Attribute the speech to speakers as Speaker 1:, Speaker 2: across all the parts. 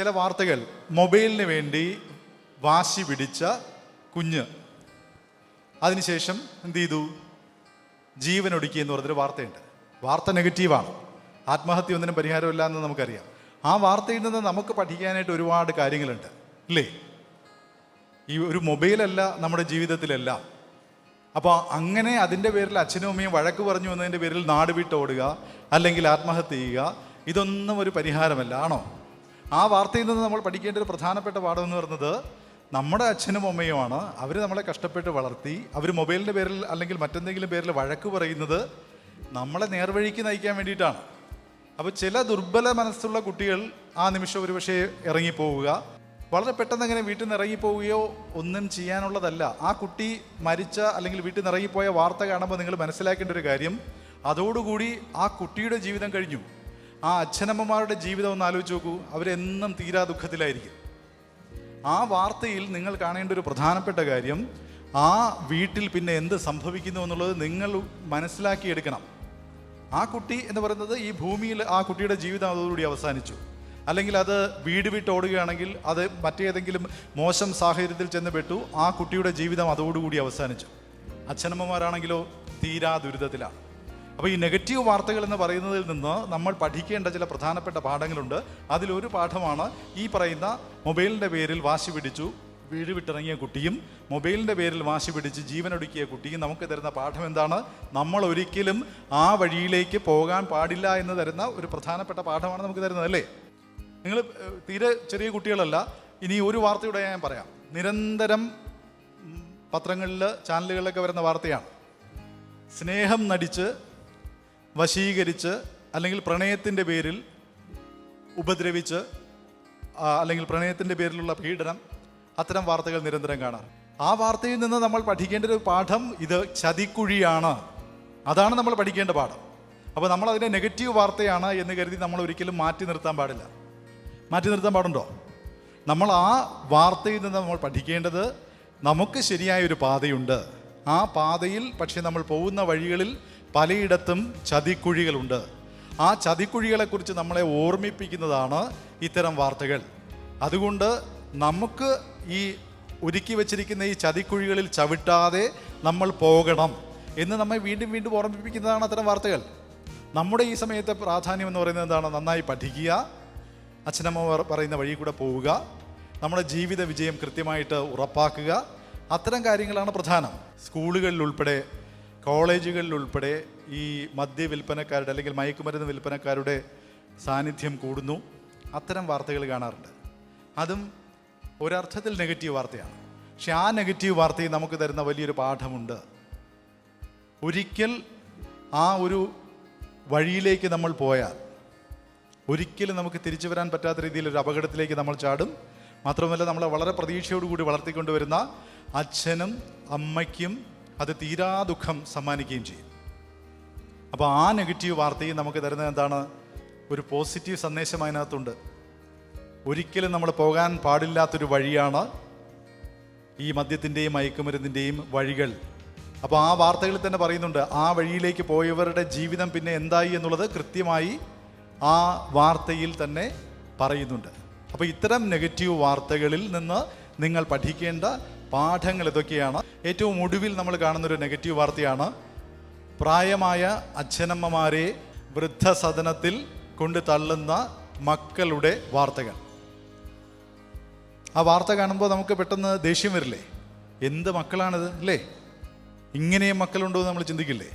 Speaker 1: ചില വാർത്തകൾ. മൊബൈലിന് വേണ്ടി വാശി പിടിച്ച കുഞ്ഞ്. അതിനുശേഷം എന്ത് ചെയ്തു? ജീവൻ ഒടുക്കി എന്ന് പറഞ്ഞൊരു വാർത്തയുണ്ട്. വാർത്ത നെഗറ്റീവാണ്. ആത്മഹത്യ ഒന്നിനും പരിഹാരമില്ല എന്ന് നമുക്കറിയാം. ആ വാർത്തയിൽ നിന്ന് നമുക്ക് പഠിക്കാനായിട്ട് ഒരുപാട് കാര്യങ്ങളുണ്ട്. ഇല്ലേ? ഈ ഒരു മൊബൈലല്ല നമ്മുടെ ജീവിതത്തിലല്ല. അപ്പോൾ അങ്ങനെ അതിന്റെ പേരിൽ അച്ഛനും അമ്മയും വഴക്ക് പറഞ്ഞു എന്നതിന്റെ പേരിൽ നാട് വിട്ട് ഓടുക അല്ലെങ്കിൽ ആത്മഹത്യ ചെയ്യുക ഇതൊന്നും ഒരു പരിഹാരമല്ല. ആണോ? ആ വാർത്തയിൽ നിന്ന് നമ്മൾ പഠിക്കേണ്ട ഒരു പ്രധാനപ്പെട്ട പാഠം എന്ന് പറയുന്നത് നമ്മുടെ അച്ഛനും അമ്മയുമാണ് അവർ നമ്മളെ കഷ്ടപ്പെട്ട് വളർത്തി അവർ മൊബൈലിന്റെ പേരിൽ അല്ലെങ്കിൽ മറ്റെന്തെങ്കിലും പേരിൽ വഴക്ക് പറയുന്നത് നമ്മളെ നേർവഴിക്ക് നയിക്കാൻ വേണ്ടിയിട്ടാണ്. അപ്പോൾ ചില ദുർബല മനസ്സുള്ള കുട്ടികൾ ആ നിമിഷം ഒരുപക്ഷെ ഇറങ്ങിപ്പോവുക. വളരെ പെട്ടെന്ന് അങ്ങനെ വീട്ടിൽ നിന്ന് ഇറങ്ങിപ്പോവുകയോ ഒന്നും ചെയ്യാനുള്ളതല്ല. ആ കുട്ടി മരിച്ച അല്ലെങ്കിൽ വീട്ടിൽ നിന്ന് ഇറങ്ങിപ്പോയ വാർത്ത കാണുമ്പോൾ നിങ്ങൾ മനസ്സിലാക്കേണ്ട ഒരു കാര്യം അതോടുകൂടി ആ കുട്ടിയുടെ ജീവിതം കഴിഞ്ഞു. ആ അച്ഛനമ്മമാരുടെ ജീവിതം ഒന്ന് ആലോചിച്ച് നോക്കൂ. അവരെന്നും തീരാ ദുഃഖത്തിലായിരിക്കും. ആ വാർത്തയിൽ നിങ്ങൾ കാണേണ്ട ഒരു പ്രധാനപ്പെട്ട കാര്യം ആ വീട്ടിൽ പിന്നെ എന്ത് സംഭവിക്കുന്നു എന്നുള്ളത് നിങ്ങൾ മനസ്സിലാക്കിയെടുക്കണം ആ കുട്ടി എന്ന് പറയുന്നത് ഈ ഭൂമിയിൽ ആ കുട്ടിയുടെ ജീവിതം അതോടുകൂടി അവസാനിച്ചു. അല്ലെങ്കിൽ അത് വീട് വിട്ട് ഓടുകയാണെങ്കിൽ അത് മറ്റേതെങ്കിലും മോശം സാഹചര്യത്തിൽ ചെന്ന് പെട്ടു ആ കുട്ടിയുടെ ജീവിതം അതോടുകൂടി അവസാനിച്ചു. അച്ഛനമ്മമാരാണെങ്കിലോ തീരാ ദുരിതത്തിലാണ്. അപ്പോൾ ഈ നെഗറ്റീവ് വാർത്തകൾ എന്ന് പറയുന്നതിൽ നിന്ന് നമ്മൾ പഠിക്കേണ്ട ചില പ്രധാനപ്പെട്ട പാഠങ്ങളുണ്ട്. അതിലൊരു പാഠമാണ് ഈ പറയുന്ന മൊബൈലിന്റെ പേരിൽ വാശി പിടിച്ചു വീട് വിട്ടിറങ്ങിയ കുട്ടിയും മൊബൈലിന്റെ പേരിൽ വാശി പിടിച്ച് ജീവനൊടുക്കിയ കുട്ടിയും നമുക്ക് തരുന്ന പാഠം എന്താണ്? നമ്മൾ ഒരിക്കലും ആ വഴിയിലേക്ക് പോകാൻ പാടില്ല എന്ന് തരുന്ന ഒരു പ്രധാനപ്പെട്ട പാഠമാണ് നമുക്ക് തരുന്നത് അല്ലേ? നിങ്ങൾ തീരെ ചെറിയ കുട്ടികളല്ല. ഇനി ഒരു വാർത്തയുടെ ഞാൻ പറയാം. നിരന്തരം പത്രങ്ങളിൽ ചാനലുകളിലൊക്കെ വരുന്ന വാർത്തയാണ്. സ്നേഹം നടിച്ച് വശീകരിച്ച് അല്ലെങ്കിൽ പ്രണയത്തിന്റെ പേരിൽ ഉപദ്രവിച്ച് അല്ലെങ്കിൽ പ്രണയത്തിന്റെ പേരിലുള്ള പീഡനം അത്തരം വാർത്തകൾ നിരന്തരം കാണാം ആ വാർത്തയിൽ നിന്ന് നമ്മൾ പഠിക്കേണ്ട ഒരു പാഠം ഇത് ചതിക്കുഴിയാണ്. അതാണ് നമ്മൾ പഠിക്കേണ്ട പാഠം. അപ്പോൾ നമ്മൾ അതിനെ നെഗറ്റീവ് വാർത്തയാണ് എന്ന് കരുതി നമ്മൾ ഒരിക്കലും മാറ്റി നിർത്താൻ പാടില്ല. മാറ്റി നിർത്താൻ പാടുണ്ടോ? നമ്മൾ ആ വാർത്തയിൽ നിന്ന് നമ്മൾ പഠിക്കേണ്ടത് നമുക്ക് ശരിയായ ഒരു പാതയുണ്ട്. ആ പാതയിൽ പക്ഷേ നമ്മൾ പോകുന്ന വഴികളിൽ പലയിടത്തും ചതിക്കുഴികളുണ്ട്. ആ ചതിക്കുഴികളെക്കുറിച്ച് നമ്മളെ ഓർമ്മിപ്പിക്കുന്നതാണ് ഇത്തരം വാർത്തകൾ. അതുകൊണ്ട് നമുക്ക് ഈ ഒരുക്കി വച്ചിരിക്കുന്ന ഈ ചതിക്കുഴികളിൽ ചവിട്ടാതെ നമ്മൾ പോകണം എന്ന് നമ്മെ വീണ്ടും വീണ്ടും ഓർമ്മിപ്പിക്കുന്നതാണ് അത്തരം വാർത്തകൾ. നമ്മുടെ ഈ സമയത്തെ പ്രാധാന്യം എന്ന് പറയുന്നത് എന്താണ്? നന്നായി പഠിക്കുക അച്ഛനമ്മ പറയുന്ന വഴി കൂടെ പോവുക നമ്മുടെ ജീവിത വിജയം കൃത്യമായിട്ട് ഉറപ്പാക്കുക. അത്തരം കാര്യങ്ങളാണ് പ്രധാനം. സ്കൂളുകളിൽ ഉൾപ്പെടെ കോളേജുകളിൽ ഉൾപ്പെടെ ഈ മദ്യ വിൽപ്പനക്കാരുടെ അല്ലെങ്കിൽ മയക്കുമരുന്ന് വിൽപ്പനക്കാരുടെ സാന്നിധ്യം കൂടുന്നു. അത്തരം വാർത്തകൾ കാണാറുണ്ട്. അതും ഒരർത്ഥത്തിൽ നെഗറ്റീവ് വാർത്തയാണ്. പക്ഷെ ആ നെഗറ്റീവ് വാർത്തയും നമുക്ക് തരുന്ന വലിയൊരു പാഠമുണ്ട്. ഒരിക്കൽ ആ ഒരു വഴിയിലേക്ക് നമ്മൾ പോയാൽ ഒരിക്കലും നമുക്ക് തിരിച്ചു വരാൻ പറ്റാത്ത രീതിയിൽ ഒരു അപകടത്തിലേക്ക് നമ്മൾ ചാടും. മാത്രമല്ല നമ്മളെ വളരെ പ്രതീക്ഷയോടുകൂടി വളർത്തിക്കൊണ്ടുവരുന്ന അച്ഛനും അമ്മയ്ക്കും അത് തീരാ ദുഃഖം സമ്മാനിക്കുകയും ചെയ്യും. അപ്പോൾ ആ നെഗറ്റീവ് വാർത്തയും നമുക്ക് തരുന്നത് എന്താണ്? ഒരു പോസിറ്റീവ് സന്ദേശം അതിനകത്തുണ്ട്. ഒരിക്കലും നമ്മൾ പോകാൻ പാടില്ലാത്തൊരു വഴിയാണ് ഈ മദ്യത്തിന്റെയും മയക്കുമരുന്നിന്റെയും വഴികൾ. അപ്പോൾ ആ വാർത്തകളിൽ തന്നെ പറയുന്നുണ്ട് ആ വഴിയിലേക്ക് പോയവരുടെ ജീവിതം പിന്നെ എന്തായി എന്നുള്ളത് കൃത്യമായി ആ വാർത്തയിൽ തന്നെ പറയുന്നുണ്ട്. അപ്പോൾ ഇത്തരം നെഗറ്റീവ് വാർത്തകളിൽ നിന്ന് നിങ്ങൾ പഠിക്കേണ്ട പാഠങ്ങൾ ഇതൊക്കെയാണ്. ഏറ്റവും ഒടുവിൽ നമ്മൾ കാണുന്നൊരു നെഗറ്റീവ് വാർത്തയാണ്. പ്രായമായ അച്ഛനമ്മമാരെ വൃദ്ധസദനത്തിൽ കൊണ്ട് തള്ളുന്ന മക്കളുടെ വാർത്തകൾ. ആ വാർത്ത കാണുമ്പോൾ നമുക്ക് പെട്ടെന്ന് ദേഷ്യം വരില്ലേ? എന്ത് മക്കളാണിത് അല്ലേ? ഇങ്ങനെയും മക്കളുണ്ടോ എന്ന് നമ്മൾ ചിന്തിക്കില്ലേ?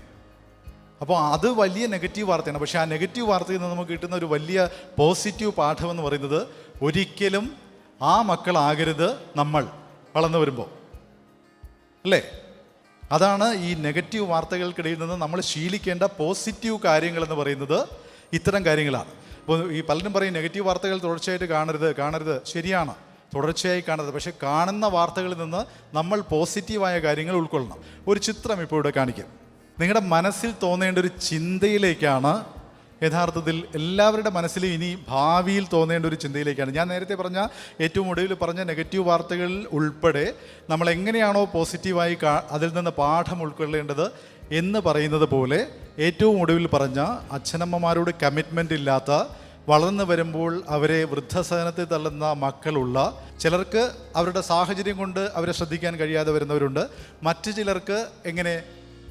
Speaker 1: അപ്പോൾ അത് വലിയ നെഗറ്റീവ് വാർത്തയാണ്. പക്ഷേ ആ നെഗറ്റീവ് വാർത്തയിൽ നിന്ന് നമുക്ക് കിട്ടുന്ന ഒരു വലിയ പോസിറ്റീവ് പാഠം എന്ന് പറയുന്നത് ഒരിക്കലും ആ മക്കളാകരുത് നമ്മൾ. വളർന്നു വരുമ്പോൾ. അല്ലേ? അതാണ് ഈ നെഗറ്റീവ് വാർത്തകൾക്കിടയിൽ നിന്ന് നമ്മൾ ശീലിക്കേണ്ട പോസിറ്റീവ് കാര്യങ്ങൾ എന്ന് പറയുന്നത് ഇത്തരം കാര്യങ്ങളാണ്. അപ്പോൾ ഈ പലരും പറയും നെഗറ്റീവ് വാർത്തകൾ തുടർച്ചയായിട്ട് കാണരുത് കാണരുത്. ശരിയാണ്. തുടർച്ചയായി കാണരുത്. പക്ഷേ കാണുന്ന വാർത്തകളിൽ നിന്ന് നമ്മൾ പോസിറ്റീവായ കാര്യങ്ങൾ ഉൾക്കൊള്ളണം. ഒരു ചിത്രം ഇപ്പോൾ ഇവിടെ കാണിക്കും. നിങ്ങളുടെ മനസ്സിൽ തോന്നേണ്ട ഒരു ചിന്തയിലേക്കാണ് യഥാർത്ഥത്തിൽ എല്ലാവരുടെ മനസ്സിലും ഇനി ഭാവിയിൽ തോന്നേണ്ട ഒരു ചിന്തയിലേക്കാണ്. ഞാൻ നേരത്തെ പറഞ്ഞ ഏറ്റവും ഒടുവിൽ പറഞ്ഞ നെഗറ്റീവ് വാർത്തകളിൽ ഉൾപ്പെടെ നമ്മൾ എങ്ങനെയാണോ പോസിറ്റീവായി അതിൽ നിന്ന് പാഠം ഉൾക്കൊള്ളേണ്ടത് എന്ന് പറയുന്നത് പോലെ ഏറ്റവും ഒടുവിൽ പറഞ്ഞ അച്ഛനമ്മമാരോട് കമ്മിറ്റ്മെന്റ് ഇല്ലാത്ത വളർന്നു വരുമ്പോൾ അവരെ വൃദ്ധസദനത്തിൽ തള്ളുന്ന മക്കളുള്ള ചിലർക്ക് അവരുടെ സാഹചര്യം കൊണ്ട് അവരെ ശ്രദ്ധിക്കാൻ കഴിയാതെ വരുന്നവരുണ്ട്. മറ്റു ചിലർക്ക് എങ്ങനെ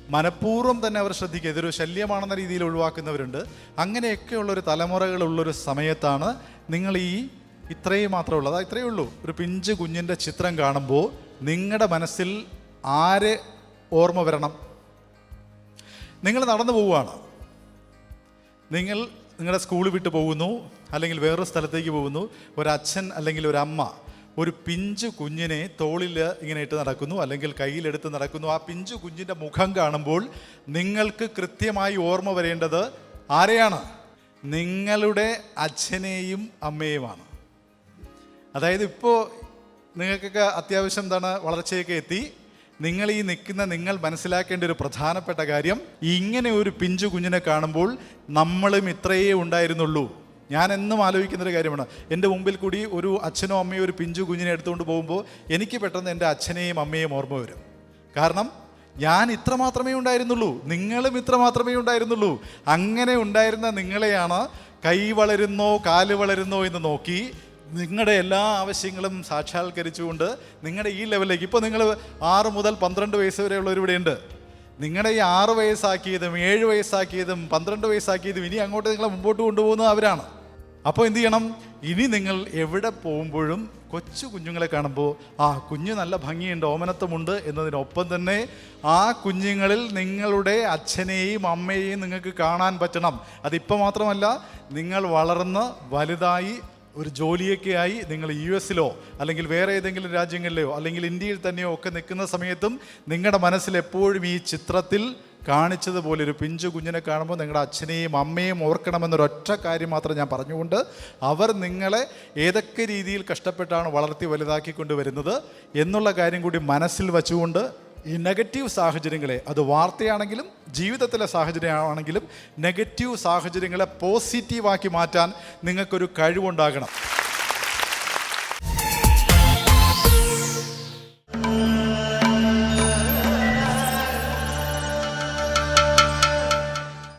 Speaker 1: മനഃപൂർവം തന്നെ അവർ ശ്രദ്ധിക്കുക. ഇതൊരു ശല്യമാണെന്ന രീതിയിൽ ഒഴിവാക്കുന്നവരുണ്ട്. അങ്ങനെയൊക്കെയുള്ളൊരു തലമുറകളുള്ളൊരു സമയത്താണ് നിങ്ങൾ ഈ ഇത്രയും മാത്രമേ ഉള്ളൂ. അതാ ഇത്രയേ ഉള്ളൂ. ഒരു പിഞ്ച് കുഞ്ഞിന്റെ ചിത്രം കാണുമ്പോൾ നിങ്ങളുടെ മനസ്സിൽ ആരെ ഓർമ്മ വരണം? നിങ്ങൾ നടന്നു പോവുകയാണ്. നിങ്ങൾ നിങ്ങളുടെ സ്കൂൾ വിട്ട് പോകുന്നു അല്ലെങ്കിൽ വേറൊരു സ്ഥലത്തേക്ക് പോകുന്നു. ഒരച്ഛൻ അല്ലെങ്കിൽ ഒരു അമ്മ ഒരു പിഞ്ചു കുഞ്ഞിനെ തോളിൽ ഇങ്ങനെ ഇട്ട് നടക്കുന്നു അല്ലെങ്കിൽ കയ്യിലെടുത്ത് നടക്കുന്നു. ആ പിഞ്ചു കുഞ്ഞിന്റെ മുഖം കാണുമ്പോൾ നിങ്ങൾക്ക് കൃത്യമായി ഓർമ്മ വരേണ്ടത് ആരെയാണ്? നിങ്ങളുടെ അച്ഛനെയും അമ്മയുമാണ്. അതായത് ഇപ്പോൾ നിങ്ങൾക്കൊക്കെ അത്യാവശ്യം എന്താണ് വളർച്ചയൊക്കെ എത്തി. നിങ്ങൾ ഈ നിൽക്കുന്ന നിങ്ങൾ മനസ്സിലാക്കേണ്ട ഒരു പ്രധാനപ്പെട്ട കാര്യം ഇങ്ങനെ ഒരു പിഞ്ചു കുഞ്ഞിനെ കാണുമ്പോൾ നമ്മളും ഇത്രയേ ഉണ്ടായിരുന്നുള്ളൂ. ഞാൻ എന്നും ആലോചിക്കുന്നൊരു കാര്യമാണ്. എന്റെ മുമ്പിൽ കൂടി ഒരു അച്ഛനോ അമ്മയോ ഒരു പിഞ്ചു കുഞ്ഞിനെ എടുത്തുകൊണ്ട് പോകുമ്പോൾ എനിക്ക് പെട്ടെന്ന് എന്റെ അച്ഛനെയും അമ്മയെയും ഓർമ്മ വരും. കാരണം ഞാൻ ഇത്ര മാത്രമേ ഉണ്ടായിരുന്നുള്ളൂ. നിങ്ങളും ഇത്ര മാത്രമേ ഉണ്ടായിരുന്നുള്ളൂ. അങ്ങനെ ഉണ്ടായിരുന്ന നിങ്ങളെയാണ് കൈ വളരുന്നോ കാൽ വളരുന്നോ എന്ന് നോക്കി നിങ്ങളുടെ എല്ലാ ആവശ്യങ്ങളും സാക്ഷാത്കരിച്ചുകൊണ്ട് നിങ്ങളുടെ ഈ ലെവലിലേക്ക്. ഇപ്പോൾ നിങ്ങൾ ആറ് മുതൽ പന്ത്രണ്ട് വയസ്സ് വരെയുള്ളവർ ഇവിടെയുണ്ട് നിങ്ങളുടെ ഈ ആറ് വയസ്സാക്കിയതും ഏഴ് വയസ്സാക്കിയതും പന്ത്രണ്ട് വയസ്സാക്കിയതും ഇനി അങ്ങോട്ട് നിങ്ങളെ മുമ്പോട്ട് കൊണ്ടുപോകുന്നത് അവരാണ്. അപ്പോൾ എന്ത് ചെയ്യണം? ഇനി നിങ്ങൾ എവിടെ പോകുമ്പോഴും കൊച്ചു കുഞ്ഞുങ്ങളെ കാണുമ്പോൾ ആ കുഞ്ഞ് നല്ല ഭംഗിയുണ്ട് ഓമനത്വമുണ്ട് എന്നതിനൊപ്പം തന്നെ ആ കുഞ്ഞുങ്ങളിൽ നിങ്ങളുടെ അച്ഛനെയും അമ്മയെയും നിങ്ങൾക്ക് കാണാൻ പറ്റണം. അതിപ്പോൾ മാത്രമല്ല നിങ്ങൾ വളർന്ന് വലുതായി ഒരു ജോലിയൊക്കെയായി നിങ്ങൾ യു എസിലോ അല്ലെങ്കിൽ വേറെ ഏതെങ്കിലും രാജ്യങ്ങളിലെയോ അല്ലെങ്കിൽ ഇന്ത്യയിൽ തന്നെയോ ഒക്കെ നിൽക്കുന്ന സമയത്തും നിങ്ങളുടെ മനസ്സിൽ എപ്പോഴും ഈ ചിത്രത്തിൽ കാണിച്ചതുപോലെ ഒരു പിഞ്ചു കുഞ്ഞിനെ കാണുമ്പോൾ നിങ്ങളുടെ അച്ഛനെയും അമ്മയും ഓർക്കണമെന്നൊരൊറ്റ കാര്യം മാത്രം ഞാൻ പറഞ്ഞുകൊണ്ട് അവർ നിങ്ങളെ ഏതൊക്കെ രീതിയിൽ കഷ്ടപ്പെട്ടാണ് വളർത്തി വലുതാക്കിക്കൊണ്ട് വരുന്നത് എന്നുള്ള കാര്യം കൂടി മനസ്സിൽ വച്ചുകൊണ്ട് ഈ നെഗറ്റീവ് സാഹചര്യങ്ങളെ അത് വാർത്തയാണെങ്കിലും ജീവിതത്തിലെ സാഹചര്യമാണെങ്കിലും നെഗറ്റീവ് സാഹചര്യങ്ങളെ പോസിറ്റീവാക്കി മാറ്റാൻ നിങ്ങൾക്കൊരു കഴിവുണ്ടാകണം.